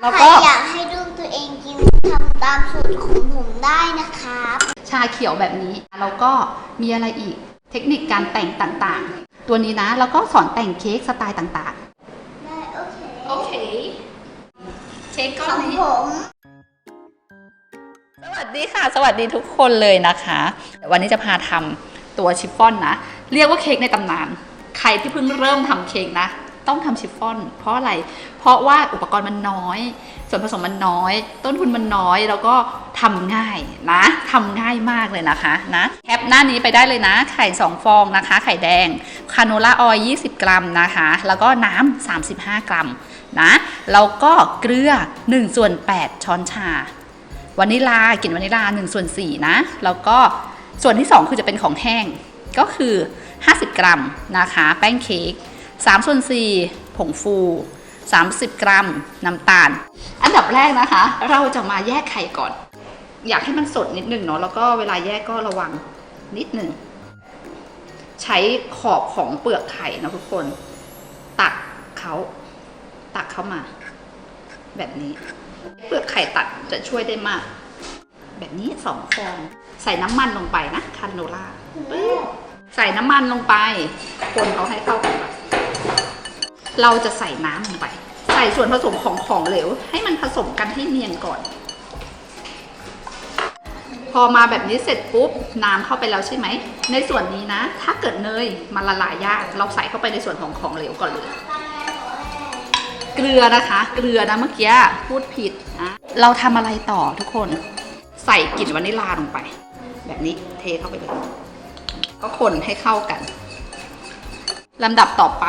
แล้วใครก็อยากให้ลูกตัวเองกินทำตามสูตรของผมได้นะครับ ชาเขียวแบบนี้ แล้วก็มีอะไรอีก เทคนิคการแต่งต่างๆ ตัวนี้นะ แล้วก็สอนแต่งเค้กสไตล์ต่างได้โอเค ๆ โอเค เค้กขก้ออนงนี้ ผม สวัสดีค่ะ สวัสดีทุกคนเลยนะคะวันนี้จะพาทำตัวชิฟฟ่อนนะ เรียกว่าเค้กในตำนาน ใครที่เพิ่งเริ่มทำเค้กนะ ต้องทำชิฟฟ่อน เพราะอะไร เพราะว่าอุปกรณ์มันน้อย ส่วนผสมมันน้อย ต้นทุนมันน้อยแล้วก็ทำง่ายนะทำง่ายมากเลยนะคะนะแคปหน้านี้ไปได้เลยนะ ไข่ 2 ฟองนะคะ ไข่แดง คาโนล่าออยล์20 กรัมนะคะ แล้วก็น้ำ35 กรัมนะแล้วก็เกลือ1ส่วน8 ช้อนชาวานิลากลิ่นวานิลา1ส่วน4นะ แล้วก็ส่วนที่ 2 คือจะเป็นของแห้งก็คือ 50 กรัมนะคะ แป้งเค้ก 3ส่วน4ผงฟู 30 กรัม น้ำตาล อันดับแรกนะคะ เราจะมาแยกไข่ก่อน อยากให้มันสดนิดหนึ่งเนาะแล้วก็เวลาแยกก็ระวังนิดหนึ่ง ใช้ขอบของเปลือกไข่นะทุกคน ตักเขาตักเข้ามา แบบนี้ เปลือกไข่ตัดจะช่วยได้มาก แบบนี้สองฟอง ใส่น้ำมันลงไปนะคาโนล่าใส่น้ำมันลงไป คนเขาให้เข้ากัน เราจะใส่น้ำลงไป ใส่ส่วนผสมของของเหลว ให้มันผสมกันให้เนียนก่อน พอมาแบบนี้เสร็จปุ๊บน้ำเข้าไปแล้วใช่ไหม ในส่วนนี้นะ ถ้าเกิดเนยมันละลายยาก เราใส่เข้าไปในส่วนของของเหลวก่อนเลย เกลือนะคะ เกลือนะเมื่อกี้พูดผิดนะเราทำอะไรต่อทุกคน ใส่กลิ่นวานิลลาลงไป แบบนี้เทเข้าไปเลยก็คนให้เข้ากัน ลำดับต่อไป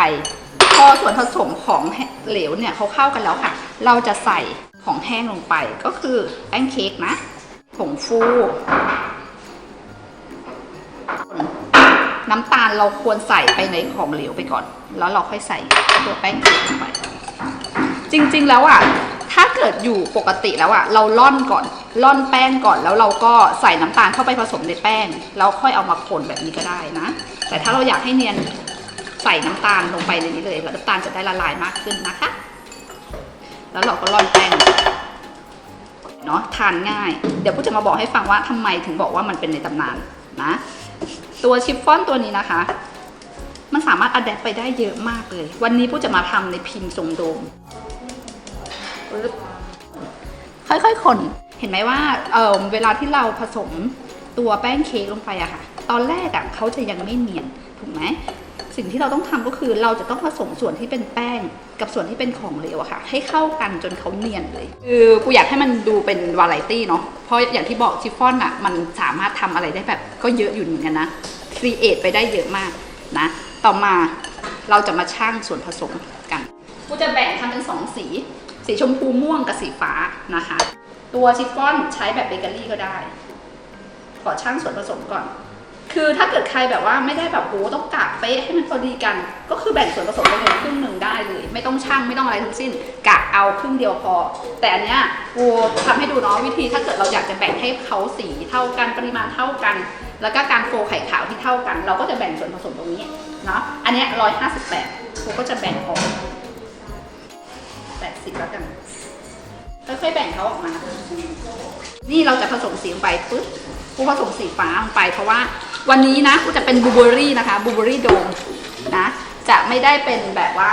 พอส่วนผสมของเหลวเนี่ยเขาเข้ากันแล้วค่ะ เราจะใส่ของแห้งลงไปก็คือแป้งเค้กนะผงฟูน้ำตาลเราควรใส่ไปในของเหลวไปก่อน แล้วเราค่อยใส่ตัวแป้งเค้กลงไป จริงๆแล้วอะถ้าเกิดอยู่ปกติแล้วอะเราล่อนก่อนล่อนแป้งก่อนแล้วเราก็ใส่น้ำตาลเข้าไปผสมในแป้ง แล้วค่อยเอามาคนแบบนี้ก็ได้นะ แต่ถ้าเราอยากให้เนียน ใส่น้ำตาลลงไปในนี้เลยแล้วน้ำตาลจะได้ละลายมากขึ้นนะคะ แล้วเราก็ร่อนแป้งเนาะทานง่าย เดี๋ยวพูจะมาบอกให้ฟังว่าทำไมถึงบอกว่ามันเป็นในตำนานนะ ตัวชิฟฟ่อนตัวนี้นะคะ มันสามารถอัดแอปไปได้เยอะมากเลย วันนี้ผู้จะมาทำในพิมพ์ทรงโดม ค่อยๆคน เห็นไหมว่าเออเวลาที่เราผสมตัวแป้งเค้กลงไปอะค่ะ ตอนแรกอะเขาจะยังไม่เนียนถูกไหม สิ่งที่เราต้องทำก็คือเราจะต้องผสมส่วนที่เป็นแป้งกับส่วนที่เป็นของเหลวอะค่ะ ให้เข้ากันจนเขาเนียนเลย คือกูอยากให้มันดูเป็นวาไรตี้เนาะเพราะอย่างที่บอกชิฟฟ่อนอะมันสามารถทำอะไรได้แบบ ก็เยอะอยู่เหมือนกันนะครีเอทไปได้เยอะมากนะ ต่อมาเราจะมาชั่งส่วนผสมกันกูจะแบ่งทำเป็นสองสี สีชมพูม่วงกับสีฟ้านะคะ ตัวชิฟฟ่อนใช้แบบเบเกอรี่ก็ได้ ขอชั่งส่วนผสมก่อน คือถ้าเกิดใครแบบว่าไม่ได้แบบโอ้ต้องกะเป๊ะให้มันพอดีกัน ก็คือแบ่งส่วนผสมไปเลยครึ่งหนึ่งได้เลย ไม่ต้องชั่งไม่ต้องอะไรทั้งสิ้นกะเอาครึ่งเดียวพอ แต่อันเนี้ยกูทำให้ดูเนาะวิธีถ้าเกิดเราอยากจะแบ่งให้เขาสีเท่ากันปริมาณเท่ากัน แล้วก็การโฟไข่ขาวที่เท่ากัน เราก็จะแบ่งส่วนผสมตรงนี้เนาะอันเนี้ยร้อยห้าสิบแปดกูก็จะแบ่งออกแปดสิบแล้วกันค่อยๆแบ่งเขาออกมา นี่เราจะผสมสีลงไปปึ๊บกูผสมสีฟ้าลงไปเพราะว่า วันนี้นะกูจะเป็นบูเบอรี่นะคะบูเบอรี่โดมนะจะไม่ได้เป็นแบบว่า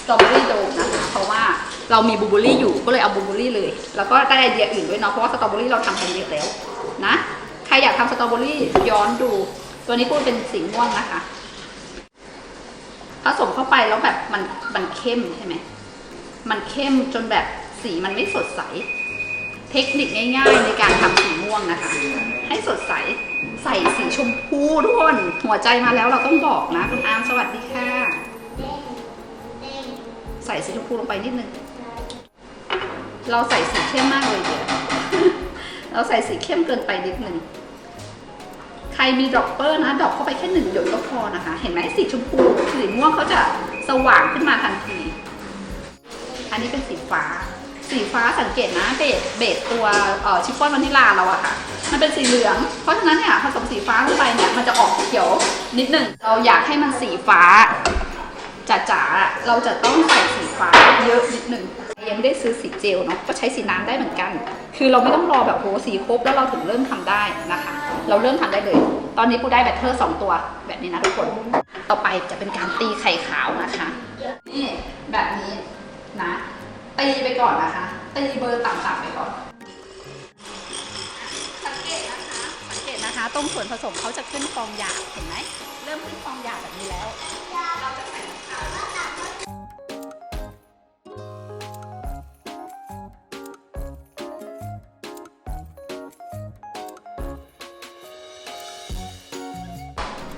สตรอเบอรี่โดมนะคะเพราะว่าเรามีบูเบอรี่อยู่ก็เลยเอาบูเบอร์รี่เลย แล้วก็ได้ไอเดียอื่นด้วยเนาะเพราะว่าสตรอเบอรี่เราทำกันเยอะแล้วนะใครอยากทำสตรอเบอรี่ย้อนดู ตัวนี้พูดเป็นสีม่วงนะคะผสมเข้าไปแล้วแบบมันมันเข้มใช่ไหมมันเข้มจนแบบสีมันไม่สดใส เทคนิคง่ายๆในการทำสีม่วงนะคะ ให้สดใส ใส่สีชมพูทุกคนหัวใจมาแล้วเราต้องบอกนะ คุณอาร์มสวัสดีค่ะ ใส่สีชมพูลงไปนิดนึง เราใส่สีเข้มมากเลยเดี๋ยวเราใส่สีเข้มเกินไปนิดนึงใครมีดรอปเปอร์นะดรอปเข้าไปแค่หนึ่งหยดก็พอนะคะ เห็นไหมสีชมพูสีม่วงเขาจะสว่างขึ้นมาทันที อันนี้เป็นสีฟ้า สีฟ้าสังเกตนะเบสเบสตัวเอ่อชิฟฟ่อนวานิลาเราอะค่ะ มันเป็นสีเหลือง เพราะฉะนั้นเนี่ยผสมสีฟ้าลงไปเนี่ยมันจะออกเขียวนิดหนึ่งเราอยากให้มันสีฟ้าจ๋าๆเราจะต้องใส่สีฟ้าเยอะนิดหนึ่งยังได้ซื้อสีเจลเนาะก็ใช้สีน้ำได้เหมือนกัน คือเราไม่ต้องรอแบบโหสีครบแล้วเราถึงเริ่มทำได้นะคะ เราเริ่มทำได้เลย ตอนนี้ปูได้แบตเตอร์สองตัวแบบนี้นะทุกคน ต่อไปจะเป็นการตีไข่ขาวนะคะนี่แบบนี้นะ ตีไปก่อนนะคะ ตีเบอร์ต่ำๆไปก่อน สังเกตนะคะ สังเกตนะคะ ตรงส่วนผสมเขาจะขึ้นฟองหยาบเห็นไหม เริ่มขึ้นฟองหยาบแบบนี้แล้ว เราจะใส่น้ำตาล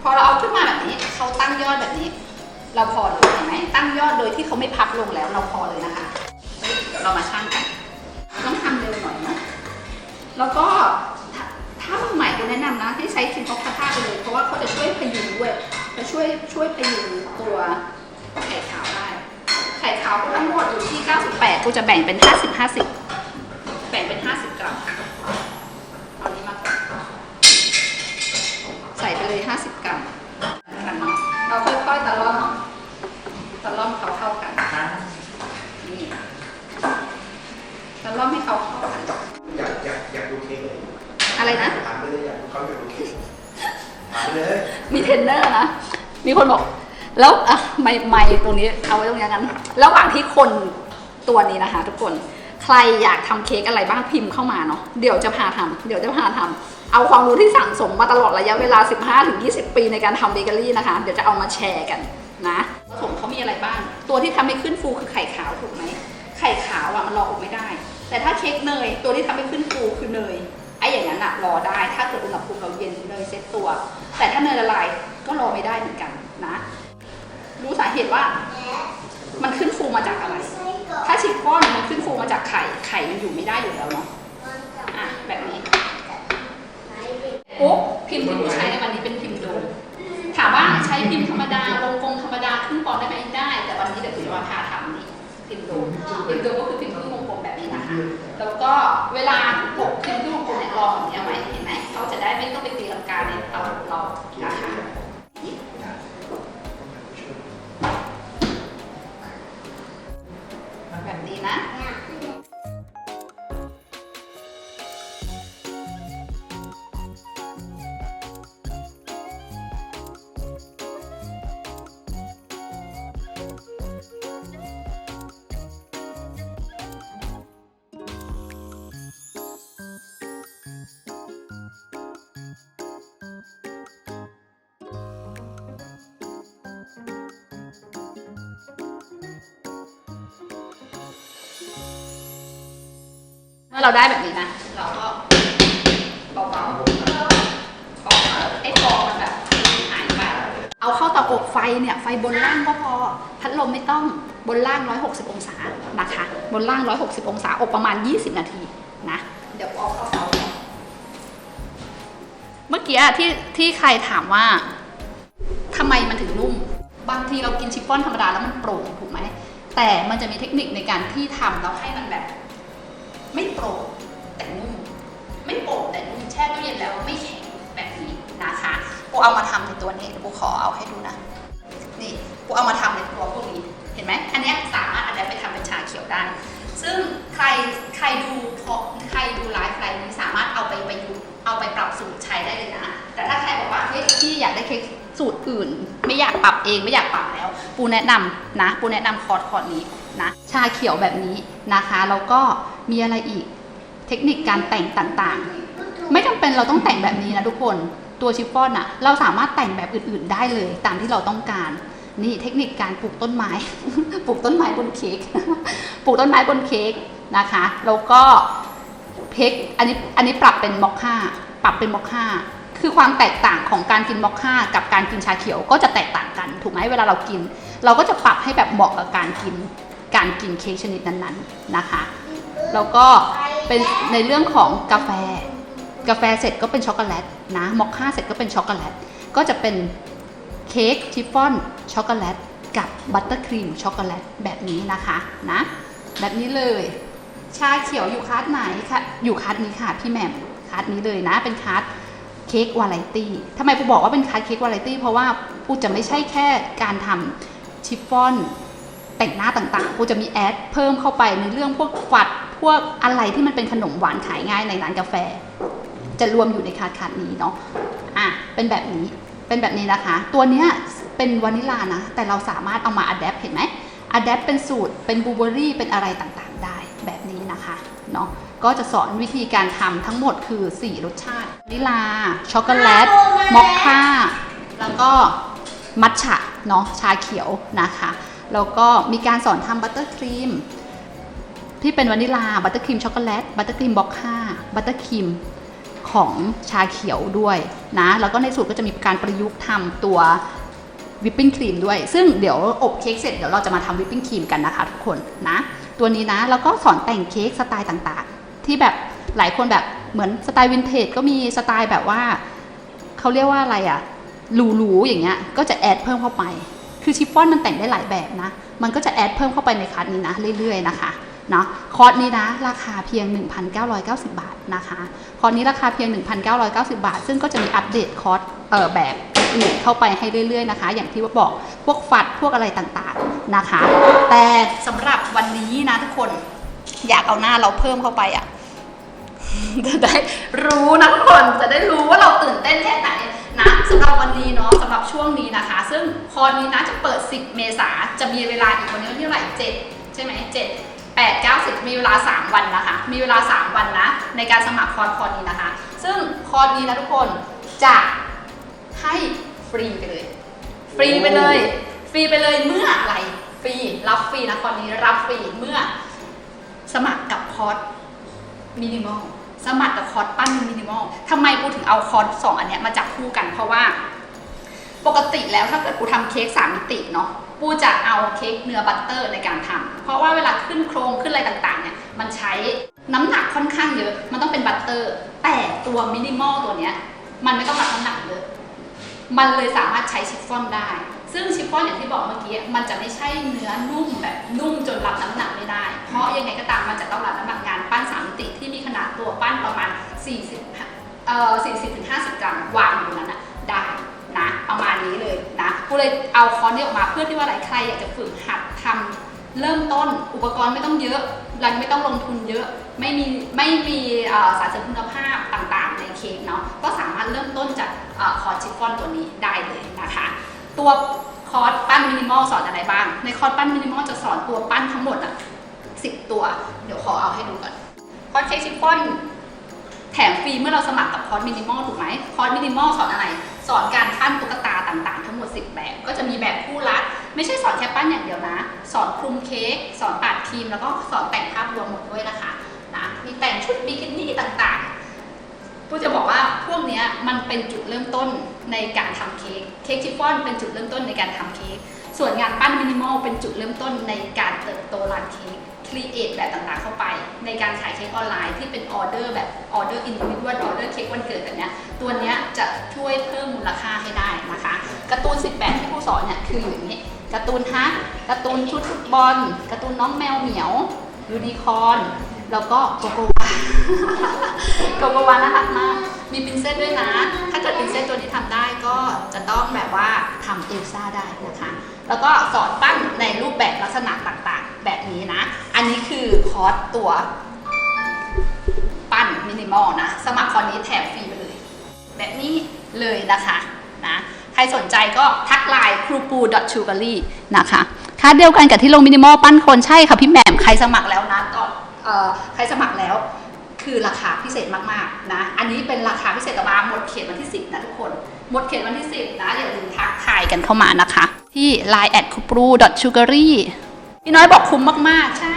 พอเราเอาขึ้นมาแบบนี้ เขาตั้งยอดแบบนี้ เราพอเลยเห็นไหม ตั้งยอดโดยที่เขาไม่พับลงแล้วเราพอเลยนะคะ เรามาชั่งกัน ต้องทำเร็วหน่อยเนาะแล้วก็ถ้ามือใหม่ก็แนะนำนะให้ใช้คิมออฟคาท่าไปเลยเพราะว่าเขาจะช่วยพยุงด้วยจะช่วยช่วยพยุงตัวไข่ขาวได้ไข่ขาวทั้งหมดอยู่ที่ 98 กูจะแบ่งเป็น 50 50 ตะล่อมให้เขาเข้ากันอยากอยากอยากดูเค้กเลยอะไรนะ ถามไปเลยอยากดูเขาอยากดูเค้กถามไปเลยมีเทรนเนอร์นะ มีคนบอก แล้วอะไม่ไม่ตรงนี้เอาไว้ตรงนี้กัน ระหว่างที่คนตัวนี้นะคะ ทุกคน ใครอยากทำเค้กอะไรบ้างพิมพ์เข้ามาเนาะ เดี๋ยวจะพาทำเดี๋ยวจะพาทำเอาความรู้ที่สั่งสมมาตลอดระยะเวลา 15-20 ปีในการทำเบเกอรี่นะคะ เดี๋ยวจะเอามาแชร์กันนะผสมเขามีอะไรบ้าง ตัวที่ทำให้ขึ้นฟูคือไข่ขาวถูกไหม ไข่ขาวอะมันรออบไม่ได้ แต่ถ้าเค้กเนยตัวที่ทำให้ขึ้นฟูคือเนยไอ้อย่างนั้นอะรอได้ ถ้าเกิดอุณหภูมิเราเย็นเนยเซ็ตตัว แต่ถ้าเนยละลายก็รอไม่ได้เหมือนกันนะ รู้สาเหตุว่ามันขึ้นฟูมาจากอะไร ถ้าชิฟฟ่อนมันขึ้นฟูมาจากไข่ไข่มันอยู่ไม่ได้อยู่แล้วเนาะอะแบบนี้ปุ๊บพิมพ์ที่หนูใช้ในวันนี้เป็นพิมพ์โดมถามว่าใช้พิมพ์ธรรมดาวง ก็เวลา เมื่อเราได้แบบนี้นะเราก็เบาๆเบาๆให้ฟองมันแบบหายไปเอาเข้าเตาอบไฟเนี่ยไฟบนล่างก็พอพัดลมไม่ต้องบนล่าง 160 องศานะคะ บนล่าง 160 องศาอบประมาณ 20 นาทีนะเดี๋ยวเอาเข้าเตาก่อนเมื่อกี้ที่ที่ใครถามว่าทำไมมันถึงนุ่ม บางทีเรากินชิฟฟ่อนธรรมดาแล้วมันโปร่งถูกไหมแต่มันจะมีเทคนิคในการที่ทำแล้วให้มันแบบ ไม่โปร่งแต่นุ่มไม่โปร่งแต่นุ่มแช่ตู้เย็นแล้วไม่แข็งแบบนี้นะคะกูเอามาทำในตัวนี้กูขอเอาให้ดูนะ นี่กูเอามาทำในตัวพวกนี้เห็นไหมอันนี้สามารถอันนี้ไปทำเป็นชาเขียวได้ ซึ่งใครใครดูพอใครดูไลฟ์ไลฟ์นี้สามารถเอาไปประยุกต์เอาไปปรับสูตรใช้ได้เลยนะ แต่ถ้าใครบอกว่าเฮ้ยพี่อยากได้เค้กสูตรอื่น ไม่อยากปรับเองไม่อยากปรับแล้ว ปูแนะนำนะ ปูแนะนำคอร์สคอร์สนี้นะ ชาเขียวแบบนี้นะคะ แล้วก็ มีอะไรอีก เทคนิคการแต่งต่างๆ ไม่จำเป็นเราต้องแต่งแบบนี้นะทุกคนตัวชิฟฟ่อนอะเราสามารถแต่งแบบอื่นๆได้เลยตามที่เราต้องการ นี่เทคนิคการปลูกต้นไม้ ปลูกต้นไม้บนเค้กปลูกต้นไม้บนเค้กนะคะแล้วก็เพกอันนี้อันนี้ปรับเป็นมอคค่าปรับเป็นมอคค่าคือความแตกต่างของการกินมอคค่ากับการกินชาเขียวก็จะแตกต่างกันถูกไหมเวลาเรากิน เราก็จะปรับให้แบบเหมาะกับการกินการกินเค้กชนิดนั้นๆนะคะ แล้วก็เป็นในเรื่องของกาแฟ กาแฟเสร็จก็เป็นช็อกโกแลตนะมอคค่าเสร็จก็เป็นช็อกโกแลต ก็จะเป็นเค้กชิฟฟ่อนช็อกโกแลตกับบัตเตอร์ครีมช็อกโกแลตแบบนี้นะคะนะแบบนี้เลย ชาเขียวอยู่คาร์ดไหนคะอยู่คาร์ดนี้ค่ะพี่แหม่มคาร์ดนี้เลยนะ เป็นคาร์ดเค้กวาไรตี้ทำไมปูบอกว่าเป็นคาร์ดเค้กวาไรตี้เพราะว่าปูจะไม่ใช่แค่การทำชิฟฟ่อนแต่งหน้าต่างๆกูจะมีแอดเพิ่มเข้าไปในเรื่องพวกฝัด พวกอะไรที่มันเป็นขนมหวานขายง่ายในร้านกาแฟ จะรวมอยู่ในคาร์ดคาร์ดนี้เนาะอะเป็นแบบนี้เป็นแบบนี้นะคะ ตัวเนี้ยเป็นวานิลานะ แต่เราสามารถเอามาอัดแอปเห็นไหมอัดแอปเป็นสูตรเป็นบลูเบอรี่เป็นอะไรต่างๆ ได้แบบนี้นะคะเนาะก็จะสอนวิธีการทำทั้งหมดคือ 4 รสชาติวานิลา ช็อกโกแลตมอคค่า แล้วก็มัทฉะเนาะชาเขียวนะคะ แล้วก็มีการสอนทำบัตเตอร์ครีม ที่เป็นวานิลาบัตเตอร์ครีมช็อกโกแลตบัตเตอร์ครีมบล็อกค่าบัตเตอร์ครีมของชาเขียวด้วยนะ แล้วก็ในสูตรก็จะมีการประยุกต์ทำตัววิปปิ้งครีมด้วย ซึ่งเดี๋ยวอบเค้กเสร็จเดี๋ยวเราจะมาทำวิปปิ้งครีมกันนะคะทุกคนนะ ตัวนี้นะแล้วก็สอนแต่งเค้กสไตล์ต่างๆ ที่แบบหลายคนแบบเหมือนสไตล์วินเทจก็มีสไตล์แบบว่าเขาเรียกว่าอะไรอะหรูๆอย่างเงี้ยก็จะแอดเพิ่มเข้าไป คือชิฟฟ่อนมันแต่งได้หลายแบบนะ มันก็จะแอดเพิ่มเข้าไปในคัสนี้นะเรื่อยๆนะคะ เนาะคอร์สนี้นะราคาเพียง 1,990 บาทนะคะคอร์สนี้ราคาเพียง 1,990 บาท ซึ่งก็จะมีอัปเดตคอร์สเอ่อแบบอื่นเข้าไปให้เรื่อยๆนะคะ อย่างที่ว่าบอกพวกฟัดพวกอะไรต่างๆนะคะ แต่สำหรับวันนี้นะทุกคนอยากเอาหน้าเราเพิ่มเข้าไปอะจะได้รู้นะทุกคนจะได้รู้ว่าเราตื่นเต้นแค่ไหนนะสำหรับวันนี้เนาะสำหรับช่วงนี้นะคะ ซึ่งคอร์สนี้นะจะเปิด 10 เมษาจะมีเวลาอีกวันนี้วันที่เท่าไหร่7ใช่ไหม7 8 9 10 มีเวลา 3 วันนะคะ มีเวลา 3 วันนะ ในการสมัครคอร์สคอร์สนี้นะคะ ซึ่งคอร์สนี้นะทุกคนจะให้ฟรีไปเลย ฟรีไปเลย ฟรีไปเลยเมื่ออะไร ฟรี รับฟรีนะคอร์สนี้รับฟรีเมื่อสมัครกับคอร์สมินิมอล สมัครกับคอร์สปั้นมินิมอลทำไมกูถึงเอาคอร์สสองอันเนี้ยมาจับคู่กันเพราะว่า ปกติแล้วถ้าเกิดกูทำเค้กสามมิติเนาะ กูจะเอาเค้กเนื้อบัตเตอร์ในการทำเพราะว่าเวลาขึ้นโครงขึ้นอะไรต่างๆเนี่ยมันใช้น้ำหนักค่อนข้างเยอะ มันต้องเป็นบัตเตอร์ แต่ตัวมินิมอลตัวเนี้ยมันไม่ต้องรับน้ำหนักเยอะมันเลยสามารถใช้ชิฟฟ่อนได้ ซึ่งชิฟฟ่อนอย่างที่บอกเมื่อกี้มันจะไม่ใช่เนื้อนุ่มแบบนุ่มจนรับน้ำหนักไม่ได้ เพราะยังไงก็ตามมันจะต้องรับน้ำหนักงานปั้นสามมิติที่มีขนาดตัวปั้นประมาณ 40เอ่อ40ถึง50 กรัมวางอยู่นั้นนะได้ นะประมาณนี้เลยนะกูเลยเอาคอนนี้ออกมาเพื่อที่ว่าอะไรใครอยากจะฝึกหัดทำเริ่มต้นอุปกรณ์ไม่ต้องเยอะรันไม่ต้องลงทุนเยอะ ไม่มีไม่มีสารเสริมคุณภาพต่างๆ ในเค้กเนาะก็สามารถเริ่มต้นจากอคอร์สชิฟฟอนตัวนี้ได้เลยนะคะ ตัวคอร์สปั้นมินิมอลสอนอะไรบ้าง ในคอร์สปั้นมินิมอลจะสอนตัวปั้นทั้งหมดอะสิบตัว เดี๋ยวขอเอาให้ดูก่อนคอร์สเค้กชิฟฟอนแถมฟรีเมื่อเราสมัครกับคอร์สมินิมอลถูกไหมคอร์สมินิมอลสอนอะไร สอนการปั้นตุ๊กตาต่างๆ ทั้งหมด 10 แบบ ก็จะมีแบบคู่รัดไม่ใช่สอนแค่ปั้นอย่างเดียวนะ สอนคลุมเค้กสอนตัดครีมแล้วก็สอนแต่งภาพรวมหมดด้วยนะคะนะมีแต่งชุดบิกินี่ต่างๆผู้จะบอกว่าพวกนี้มันเป็นจุดเริ่มต้นในการทำเค้กเค้กชิฟฟ่อนเป็นจุดเริ่มต้นในการทำเค้กส่วนงานปั้นมินิมอลเป็นจุดเริ่มต้นในการเติบโตร้านเค้ก ครีเอทแบบต่างๆเข้าไป ในการขายเค้กออนไลน์ที่เป็นออเดอร์แบบออเดอร์อินดิวิวออเดอร์เค้กวันเกิดแบบเนี้ยตัวเนี้ยจะช่วยเพิ่มมูลค่าให้ได้นะคะการ์ตูน 18 ที่ผู้สอนเนี่ยคืออย่างนี้การ์ตูนฮักการ์ตูนชุดฟุตบอลการ์ตูนน้องแมวเหมียวยูนิคอนแล้วก็โกโกวาโกโกวาน่ารักมาก มีปินเซสด้วยนะ ถ้าเกิดปินเซสตัวนี้ทำได้ก็จะต้องแบบว่าทำเอลซ่าได้นะคะ แล้วก็สอนปั้นในรูปแบบลักษณะต่างๆ แบบนี้นะ อันนี้คือคอร์สตัวปั้นมินิมอลนะ สมัครคอร์สนี้แถมฟรีไปเลย แบบนี้เลยนะคะนะใครสนใจก็ทักไลน์ครูปู s u g a r y นะคะค่าเดียวกันกับที่ลงมินิมอลปั้นคนใช่ค่ะพี่แหม่มใครสมัครแล้วนะก็เอ่อใครสมัครแล้วคือราคาพิเศษมากๆนะ อันนี้เป็นราคาพิเศษต่มาหมดเขตวันที่ 10 นะทุกคน หมดเขตวันที่ 10 นะอย่าลืมทักทายกันเข้ามานะคะ ที่ line at k u p r u s u g a r y พี่น้อยบอกคุ้มมากๆ ใช่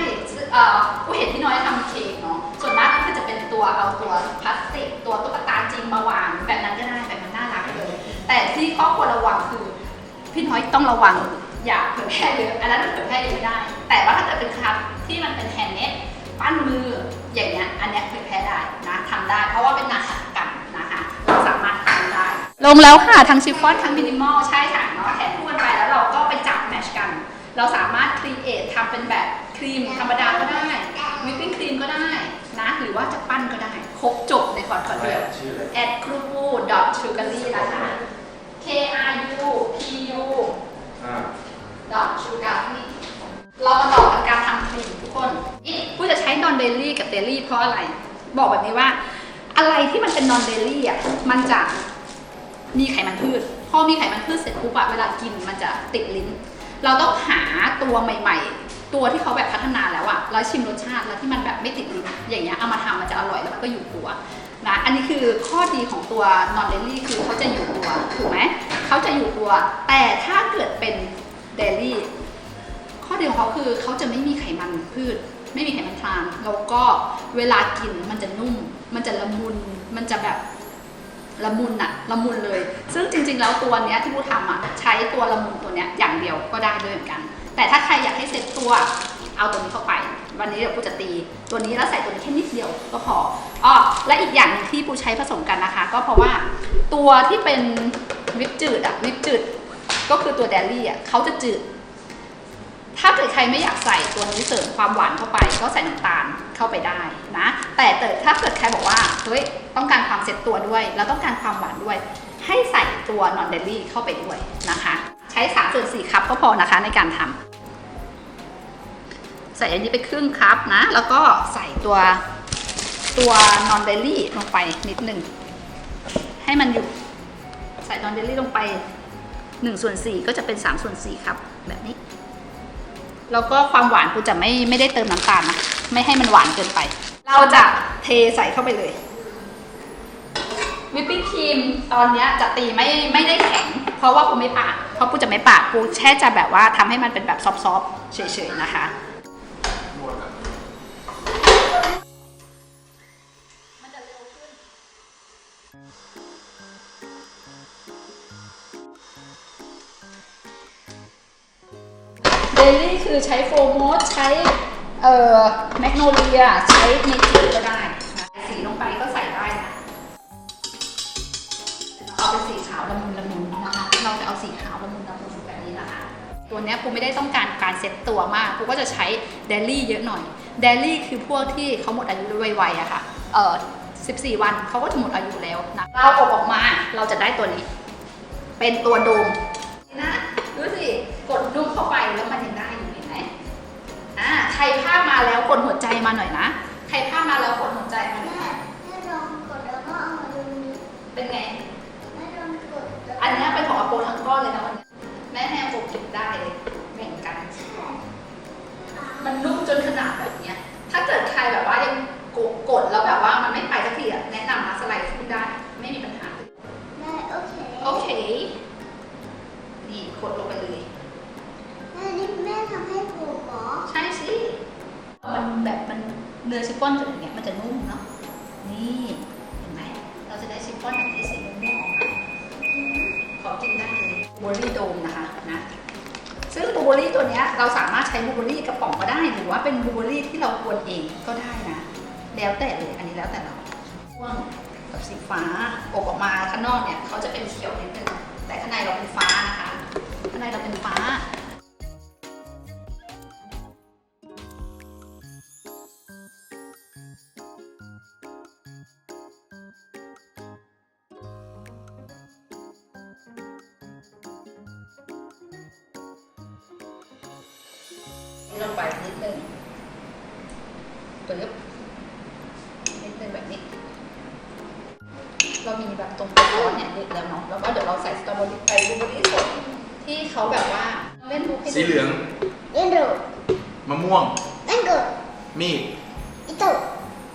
ผู้เห็นพี่น้อยทำเค้กเนาะส่วนมากก็จะเป็นตัวเอาตัวพลาสติก ตัวตุ๊กตาจริงมาวางแบบนั้นก็ได้แบบมันน่ารักเลยแต่ที่ข้อควรระวังคือ พี่น้อยต้องระวังอย่าเผยแพร่เยอะอันนั้นเผยแพร่เยอะไม่ได้ แต่ว่าถ้าเกิดเป็นครับที่มันเป็นแฮนด์เมดปั้นมืออย่างเงี้ยอันเนี้ยเผยแพร่ได้นะทำได้ เพราะว่าเป็นงานหัตถกรรมนะคะเราสามารถทำได้ ลงแล้วค่ะทั้งชิฟฟ่อนทั้งมินิมอลใช่ค่ะเนาะแถมคู่กันไปแล้วเราก็ไปจับแมชกัน เราสามารถครีเอททำเป็นแบบ ครีมธรรมดาก็ได้วิปปิ้งครีมก็ได้นะหรือว่าจะปั้นก็ได้ ครบจบในคอร์สคอร์สเดียวชื่ออะไร at k r u p u s u g a r y นะคะ k r u p u อ่า sugar เรามาต่อกันการทำครีมทุกคนนี่ผู้จะใช้นอนเดลี่กับเดลี่เพราะอะไร บอกแบบนี้ว่า อะไรที่มันเป็นนอนเดลี่อะมันจะมีไขมันพืช พอมีไขมันพืชเสร็จปุ๊บอะเวลากินมันจะติดลิ้น เราต้องหาตัวใหม่ ๆ ตัวที่เขาแบบพัฒนาแล้วอะแล้วชิมรสชาติแล้วที่มันแบบไม่ติดลิ้นอย่างเงี้ยเอามาทำมันจะอร่อยแล้วมันก็อยู่ตัวนะอันนี้คือข้อดีของตัวนอนเดลี่คือเขาจะอยู่ตัวถูกไหมเขาจะอยู่ตัว แต่ถ้าเกิดเป็นเดลี่ข้อดีของเขาคือเขาจะไม่มีไขมันพืช ไม่มีไขมันทรานแล้วก็เวลากินมันจะนุ่ม มันจะละมุนมันจะแบบละมุนอะละมุนเลย ซึ่งจริง ๆ แล้วตัวเนี้ยที่ผู้ทำอะใช้ตัวละมุนตัวเนี้ยอย่างเดียวก็ได้ด้วยเหมือนกัน แต่ถ้าใครอยากให้เซ็ตตัวเอาตัวนี้เข้าไป วันนี้เดี๋ยวผู้จะตี ตัวนี้แล้วใส่ตัวนี้แค่นิดเดียวก็พออ้อและอีกอย่างหนึ่งที่ผู้ใช้ผสมกันนะคะ ก็เพราะว่าตัวที่เป็นวิปจืดอะวิปจืดก็คือตัวแดลี่อะเขาจะจืด ถ้าเกิดใครไม่อยากใส่ตัวนี้เสริมความหวานเข้าไป ก็ใส่น้ำตาลเข้าไปได้นะ แต่เกิดถ้าเกิดใครบอกว่าเฮ้ยต้องการความเซ็ตตัวด้วย แล้วต้องการความหวานด้วย ให้ใส่ตัวนอนเดลี่เข้าไปด้วยนะคะ ใช้3ส่วน4คัพก็พอนะคะในการทำ ใส่อันนี้ไปครึ่งคัพนะ แล้วก็ใส่ตัวตัวนอนเดลี่ลงไปนิดหนึ่ง ให้มันอยู่ใส่นอนเดลี่ลงไป1ส่วน4ก็จะเป็น3ส่วน4ครับ แบบนี้ แล้วก็ความหวานกูจะไม่ไม่ได้เติมน้ำตาลนะ ไม่ให้มันหวานเกินไป เราจะเทใส่เข้าไปเลยวิปปิ้งครีมตอนนี้จะตีไม่ไม่ได้แข็ง เพราะว่ากูไม่ปาดเพราะกูจะไม่ปาดกูแค่จะแบบว่าทำให้มันเป็นแบบซอฟๆเฉยๆนะคะ เดลี่คือใช้โฟร์โมสใช้เอ่อแมกโนเลียใช้เนทีก็ได้นะสีลงไปก็ใส่ได้นะเอาเป็นสีขาวละมุนละมุนนะคะเราจะเอาสีขาวละมุนละมุนแบบนี้นะคะตัวนี้ยกูไม่ได้ต้องการการเซ็ตตัวมากกูก็จะใช้เดลี่เยอะหน่อยเดลี่คือพวกที่เขาหมดอายุไวๆอะค่ะเอ่อ14 วันเขาก็จะหมดอายุแล้วนะเราอาออกมาเราจะได้ตัวนี้ เป็นตัวโดมนะดูสิกดนุ่มเข้าไปแล้วมัน รพลาดมาแล้วกดหัวใจมาหน่อยนะ ใครพลาดมาแล้วกดหัวใจมาหน่อยแม่แม่ลองกดแล้วก็เอามาดูนี้เป็นไงแม่ลองกดแล้วอันเนี้ยเป็นของอโปทั้งก้อนเลยนะวันนี้แม่แม่โปเก็บได้เลยแบ่งกัน มันนุ่มจนขนาดแบบเนี้ย ถ้าเกิดใครแบบว่ายังกดกดแล้วแบบว่ามันไม่ไปสักทีอะแนะนำนะสไลด์ขึ้นได้ ไม่มีปัญหาแม่โอเค โอเค นี่กดลงไปเลย แม่นี่แม่ทำให้ผมเหรอ ใช่สิ มันแบบมันเนื้อชิ ฟฟ่อนจะอย่างเงี้ยมันจะนุ่มเนาะ นี่เห็นไหม เราจะได้ชิฟฟ่อนแบบนี้สีม่วงๆออกมาขอกินได้เลยบลูเบอร์รี่โดมนะคะนะ ซึ่งบูเบอรี่ตัวเนี้ยเราสามารถใช้บูเบอรี่กระป๋องก็ได้ หรือว่าเป็นบูเบอรี่ที่เรากวนเองก็ได้นะ แล้วแต่เลย อันนี้แล้วแต่เราม่วงกับสีฟ้าอบออกมาข้างนอกเนี่ยเขาจะเป็นเขียวนิดนึง แต่ข้างในเราเป็นฟ้านะคะ ข้างในเราเป็นฟ้า ลงไปนิดนึงปึ๊บนิดนึงแบบนี้เรามีแบบตรงตัวร้อนเนี่ยเด็ดแล้วเนาะแล้วก็เดี๋ยวเราใส่สตรอเบอรี่ไปบลูเบอรี่สดที่เขาแบบว่าเล่นบุกให้ดูสีเหลืองเล่นดูมะม่วงเล่นกูมีดอิโต้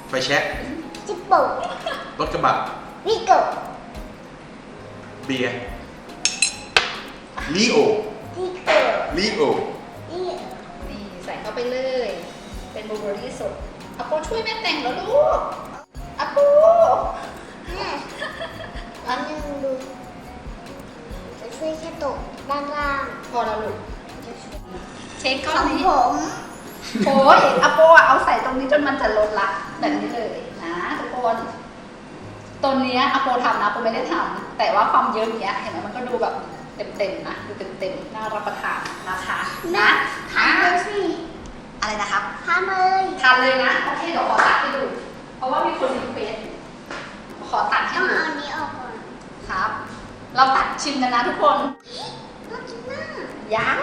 ไฟแช็กจิปโป้รถกระบะวิโก้เบียร์ลีโอที่โก้ลีโอนี่นี่ใส่เข้า ไปเลย เป็นบลูเบอรี่สดอาโปช่วยแม่แต่งแล้วลูกอาโปแม่อันนึงดูจะช่วยแค่ตกด้านล่างพอแล้วลูกเช็คขก้ออนงนี้ผมโอ้ยอาโปอะเอาใส่ตรงนี้จนมันจะลดละแบบนี้เลยนะทุกคนตัวเนี้ยอาโปทำนะอาโปไม่ได้ทำแต่ว่าความเยอะเนี้ยเห็นไหมมันก็ดูแบบเต็มๆนะดูเต็มๆน่ารับประทานนะคะนะทำเลยสิ อะไรนะครับทำเลยทำเลยนะ โอเคเดี๋ยวขอตัดให้ดู เพราะว่ามีคนรีเควสขอตัดให้ต้องเอานี้ออกก่อนครับ เราตัดชิมกันนะทุกคนต้องกินหน้ายัง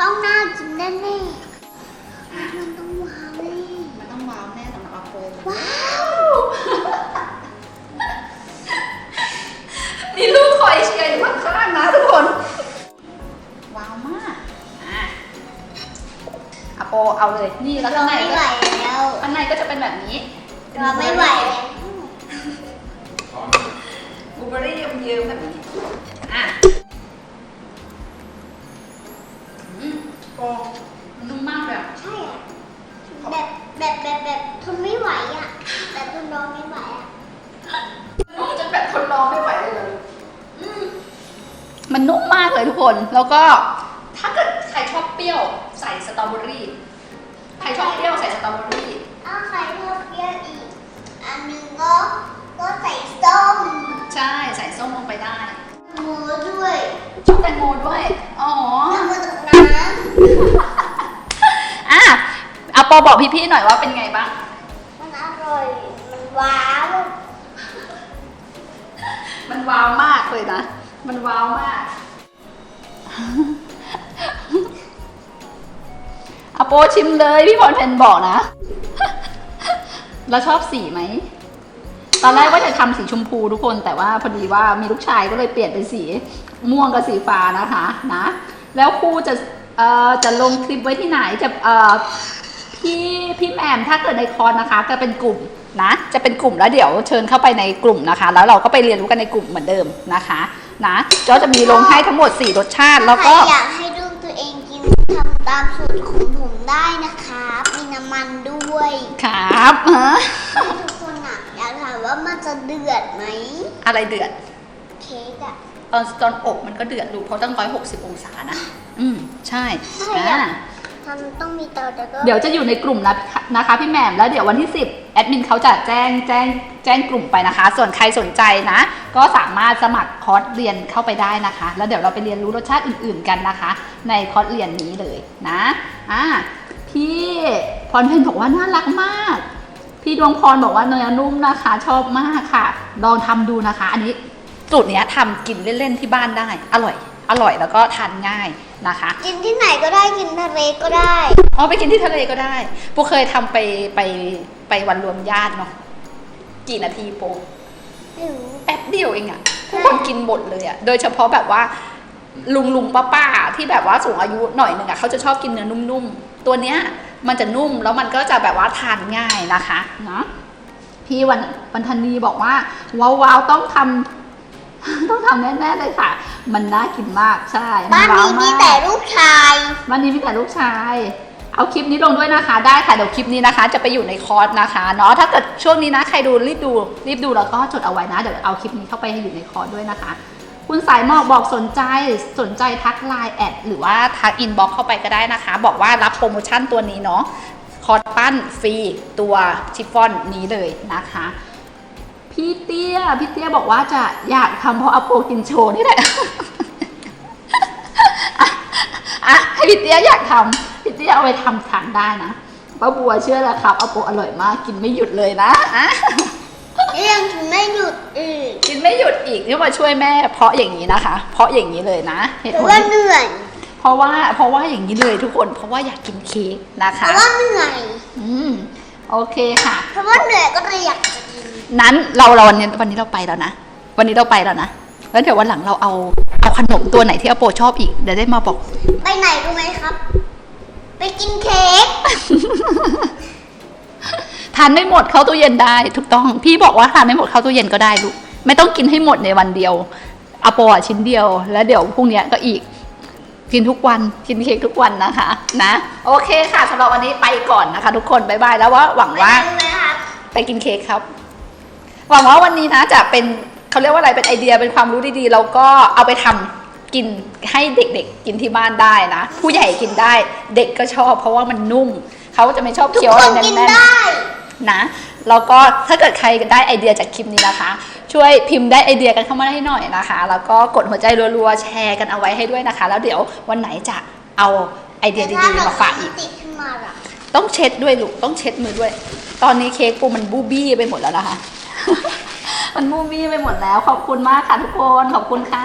ต้องหน้ากินแน่ๆมันต้องว้าวเลยมันต้องว้าวแน่สำหรับอาโปว้าว นี่ลูกคอยเชียร์อยู่ข้างๆนะทุกคน อะโปเอาเลย นี่แล้วเราข้างในไม่ไหวก็แล้วข้างในก็จะเป็นแบบนี้เราไม่ไหวแล้วบลูเบอร์รี่เยิ้มๆแบบนี้อะอืมโปมันนุ่มมากเลยอะใช่อะแบบแบบแบบแบบทนไม่ไหวอะแบบทนรอไม่ไหวอะนุ่มจนแบบทนรอไม่ไหวเลยเลยอืมมันนุ่มมากเลยทุกคนแล้วก็ถ้าเกิดใครชอบเปรี้ยวใส่สตรอเบอรี่ ใครชอบเปรี้ยวใส่สตรอเบอรี่ถ้าใครชอบเปรี้ยวอีก อันหนึงก็ก็ใส่ส้มใช่ใส่ส้มลงไปได้ หมูด้วยชอบแตงโมด้วย อ๋อ น้ำมาตกน้อะเอาปอบอกพี่ๆหน่อยว่าเป็นไงบ้างำมันอร่อย มันว้าวมันว้าวมากเลยนะ มันว้าวมาก โปชิมเลยพี่พรเพนบอกนะแล้วชอบสีไหม ตอนแรกว่าจะทำสีชมพูทุกคนแต่ว่าพอดีว่ามีลูกชายก็เลยเปลี่ยนเป็นสีม่วงกับสีฟ้านะคะนะ แล้วครูจะเอ่อจะลงคลิปไว้ที่ไหนจะเอ่อพี่พี่แหมมถ้าเกิดในคอร์สนะคะก็เป็นกลุ่มนะจะเป็นกลุ่มแล้วเดี๋ยวเชิญเข้าไปในกลุ่มนะคะ แล้วเราก็ไปเรียนรู้กันในกลุ่มเหมือนเดิมนะคะ นะก็จะมีลงให้ทั้งหมด 4 รสชาติแล้วก็อยากให้ลู ทำตามสูตรของผมได้นะครับ มีน้ำมันด้วยครับฮะทุกคนอะอยากถามว่ามันจะเดือดไหม อะไรเดือด เค้กอะ ตอนตอนอบมันก็เดือดดูเพราะตั้งร้อยหกสิบองศานะ อืม ใช่ใช่อะอ่าทำต้องมีเตาแต่ก็ เดี๋ยวจะอยู่ในกลุ่มนะนะคะพี่แหม่มแล้วเดี๋ยววันที่10แอ ดมินเขาจะแจ้งแจ้งแจ้งกลุ่มไปนะคะ ส่วนใครสนใจนะ ก็สามารถสมัครคอร์สเรียนเข้าไปได้นะคะ แล้วเดี๋ยวเราไปเรียนรู้รสชาติอื่น ๆกันนะคะ ในคอร์สเรียนนี้เลยนะอ่าพี่พรเพนบอกว่าน่ารักมาก พี่ดวงพรบอกว่าเนยนุ่มนะคะ ชอบมากค่ะ ลองทำดูนะคะ อันนี้สูตรเนี้ยทำกินเล่นๆที่บ้านได้ อร่อย อร่อยแล้วก็ทานง่ายนะคะ กินที่ไหนก็ได้กินทะเลก็ได้อ๋อไปกินที่ทะเลก็ได้ปูเคยทำไปไป ไปวันรวมญาติเนาะกี่นาทีโปไม่รู้แป๊บเดียวเองอะทุกคนกินหมดเลยอะโดยเฉพาะแบบว่า ลุงลุงป้าป้าที่แบบว่าสูงอายุหน่อยหนึ่งอะเขาจะชอบกินเนื้อนุ่มๆ ตัวเนี้ย มันจะนุ่มแล้วมันก็จะแบบว่าทานง่ายนะคะเนาะพี่วันวันทันนีบอกว่าว้าวว้าวต้องทำต้องทำแน่ๆเลยค่ะ มันน่ากินมากใช่มับ้านว้นี้วมีกแต่ลูกชายวันนี้มีแต่ลูกชาย เอาคลิปนี้ลงด้วยนะคะ ได้ค่ะเดี๋ยวคลิปนี้นะคะ จะไปอยู่ในคอร์สนะคะเนาะถ้าเกิดช่วงนี้นะใครดูรีบดูรีบดูแล้วก็จดเอาไว้นะเดี๋ยวเอาคลิปนี้เข้าไปให้อยู่ในคอร์สด้วยนะคะ คุณสายหมอกบอกสนใจสนใจทักไลน์แอดหรือว่าทักอินบ็อกเข้าไปก็ได้นะคะ บอกว่ารับโปรโมชั่นตัวนี้เนาะคอร์สปั้นฟรีตัวชิฟฟ่อนนี้เลยนะคะพี่เตี้ยพี่เตี้ยบอกว่าจะอยากทำเพราะอโปกินโชว์นี่แหละอะอะให้พี่เตี้ยอยากทำ พี่เตี้ยเอาไปทำทานได้นะป้าบัวเชื่อแล้วครับอโปอร่อยมากกินไม่หยุดเลยนะอะยังถึงไม่หยุดอีกกินไม่หยุดอีกนี่มาช่วยแม่ เพราะอย่างนี้นะคะ เพราะอย่างนี้เลยนะเหตุเพผราะลว่าเหนื่อยเพราะว่าเพราะว่าอย่างนี้เลยทุกคน เพราะว่าอยากกินเค้กนะเพคะราะว่าเหนื่อยอืมโอเคค่ะ เพราะว่าเหนื่อยก็เลยอยากจะกินนั้นเราเราวันนี้วันนี้เราไปแล้วนะวันนี้เราไปแล้วนะแล้วเดี๋ยววันหลังเราเอาเอาขนมตัวไหนที่อโปชอบอีกเดี๋ยวได้มาบอก ไปไหนรู้ไหมครับ ไปกินเค้กทานไม่หมดเข้าตู้เย็นได้ ถูกต้อง พี่บอกว่าทานไม่หมดเข้าตู้เย็นก็ได้ลูกไม่ต้องกินให้หมดในวันเดียวอโปอะชิ้นเดียว แล้วเดี๋ยวพรุ่งเนี้ยก็อีก กินทุกวันกินเค้กทุกวันนะคะ นะ โอเคค่ะสำหรับวันนี้ไปก่อนนะคะ ทุกคนบายบายแล้วว่าหวังไปว่าไหนรู้ไหมครับไปกินเค้กครับ หวังว่าวันนี้นะจะเป็นเขาเรียกว่าอะไรเป็นไอเดียเป็นความรู้ดีๆแล้วก็เอาไปทำ กินให้เด็กๆกินที่บ้านได้นะ ผู้ใหญ่กินได้เด็กก็ชอบเพราะว่ามันนุ่ม เขาจะไม่ชอบทุกเคี้ยวคอะไรนกินแน่นๆได้นะแล้วก็ถ้าเกิดใครได้ไอเดียจากคลิปนี้นะคะ ช่วยพิมพ์ได้ไอเดียกันเข้ามาได้หน่อยนะคะ แล้วก็กดหัวใจรัวๆแชร์กันเอาไว้ให้ด้วยนะคะ แล้วเดี๋ยววันไหนจะเอาไอเดียแต่ถ้าดีๆเรามาฝากอีกติดขึ้นมาล่ะต้องเช็ดด้วยลูกต้องเช็ดมือด้วย ตอนนี้เค้กปูมันบูบี้ไปหมดแล้วนะคะ มันบูบี้ไปหมดแล้ว ขอบคุณมากค่ะทุกคนขอบคุณค่ะ